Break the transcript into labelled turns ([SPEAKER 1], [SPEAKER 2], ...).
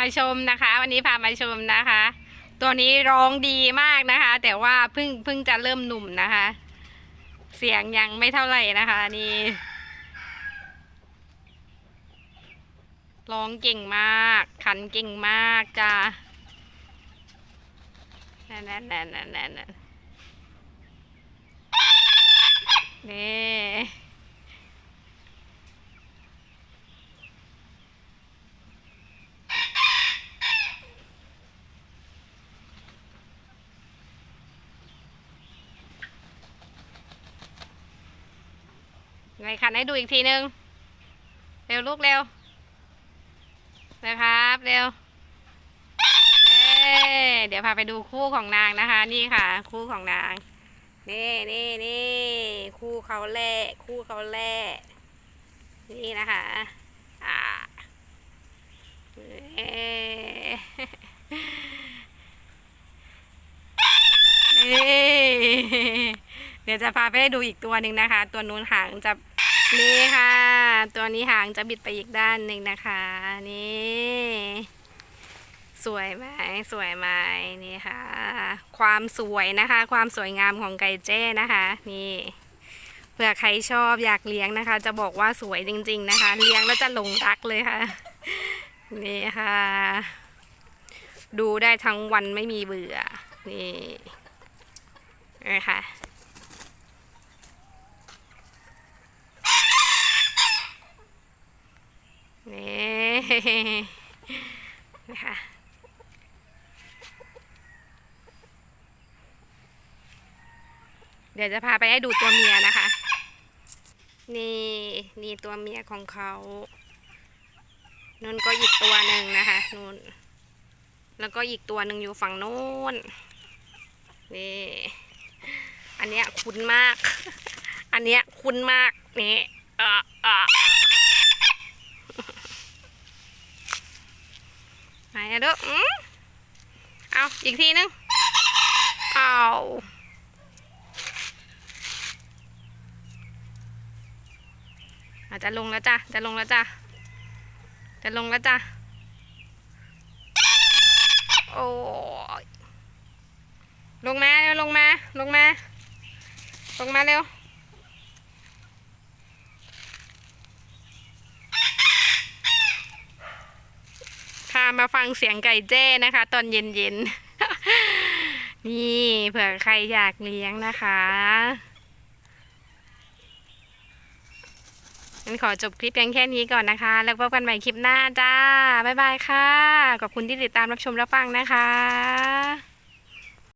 [SPEAKER 1] มาชมนะคะ วันนี้พามาชมนะคะ ตัวนี้ร้องดีมากนะคะ แต่ว่าเพิ่งเพิ่งจะเริ่มหนุ่มนะคะ เสียงยังไม่เท่าไหร่นะคะนี่ร้องเก่งมาก ขันเก่งมากจ้านั่นนั่นนั่นนั่นนั่นนั่นนี่ ไงคันให้ดูอีกทีนึง เร็วลูกเร็วเร็วครับเร็วเย้เดี๋ยวพาไปดูคู่ของนางนะคะ นี่ค่ะ คู่ของนางนี่นี่นี่คู่เขาแล่คู่เขาแล่นี่นะคะอ่าเย้เย้เดี๋ยวจะพาไปดูอีกตัวหนึ่งนะคะ ตัวนู้นหางจะ นี่ค่ะ ตัวนี้หางจะบิดไปอีกด้านหนึ่งนะคะ นี่ สวยไหมสวยไหมนี่ค่ะ ความสวยนะคะ ความสวยงามของไก่เจ้นะคะ นี่เผื่อใครชอบอยากเลี้ยงนะคะ จะบอกว่าสวยจริง ๆ นะคะ เลี้ยงแล้วจะหลงรักเลยค่ะ นี่ค่ะ ดูได้ทั้งวันไม่มีเบื่อ นี่นะคะ นะคะเดี๋ยวจะพาไปให้ดูตัวเมียนะคะ นี่นี่ตัวเมียของเขานุ่นก็อีกตัวหนึ่งนะคะนุ่นแล้วก็อีกตัวหนึ่งอยู่ฝั่งโน้นนี่อันเนี้ยคุ้นมาก อันเนี้ยคุ้นมากนี่เออเออไห นอะเด้ออืมเอาอีกทีนึงเอาอาจจะลงแล้วจ้ะ จะลงแล้วจ้ะ จะลงแล้วจ้ะ โอ้ยลงมาเร็วลงมา ลงมา ลงมาเร็ว มาฟังเสียงไก่แจ้นะคะ ตอนเย็นๆ นี่เผื่อใครอยากเลี้ยงนะคะงั้นขอจบคลิปเพียงแค่นี้ก่อนนะคะ แล้วพบกันใหม่คลิปหน้าจ้า บ๊ายบายค่ะ ขอบคุณที่ติดตามรับชมรับฟังนะคะ